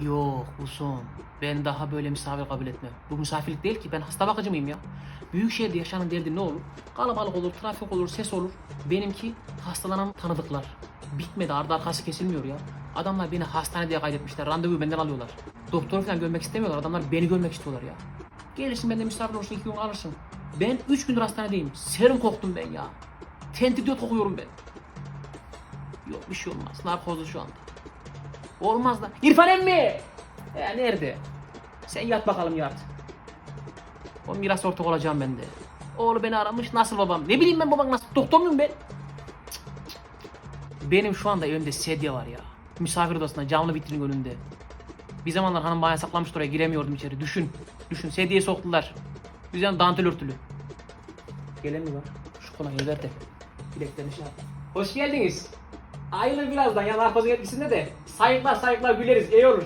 Yok Usun. Ben daha böyle misafir kabul etmem. Bu misafirlik değil ki ben hasta bakıcı mıyım ya? Büyük şehirde yaşanan derdi ne olur? Kalabalık olur, trafik olur, ses olur. Benimki hastalanan tanıdıklar. Bitmedi ardı arkası kesilmiyor ya. Adamlar beni hastanede kaydetmişler. Randevu benden alıyorlar. Doktor falan görmek istemiyorlar. Adamlar beni görmek istiyorlar ya. Gelirsin benden misafir olursun iki gün kalırsın. Ben üç gündür hastanedeyim. Serum koktum ben ya. Tentidiyot kokuyorum ben. Yok bir şey olmaz. Narkozlu şu anda. Olmaz da. İrfan emmi! Ya nerede? Sen yat bakalım yat. O miras ortak olacağım ben de. Oğlu beni aramış nasıl babam? Ne bileyim ben babam nasıl? Doktor muyum ben? Benim şu anda evimde sedye var ya. Misafir odasında camlı vitrinin önünde. Bir zamanlar hanım bana saklamıştı oraya giremiyordum içeri. Düşün. Düşün sedyeye soktular. Üzerine dantel örtülü. Gelen mi var? Şu kolonyayı ver de. Bileklerini şey. Hoş geldiniz. Ayrılır birazdan ya narkozun etkisinde de. Sayıklar sayıklar güleriz iyi olur.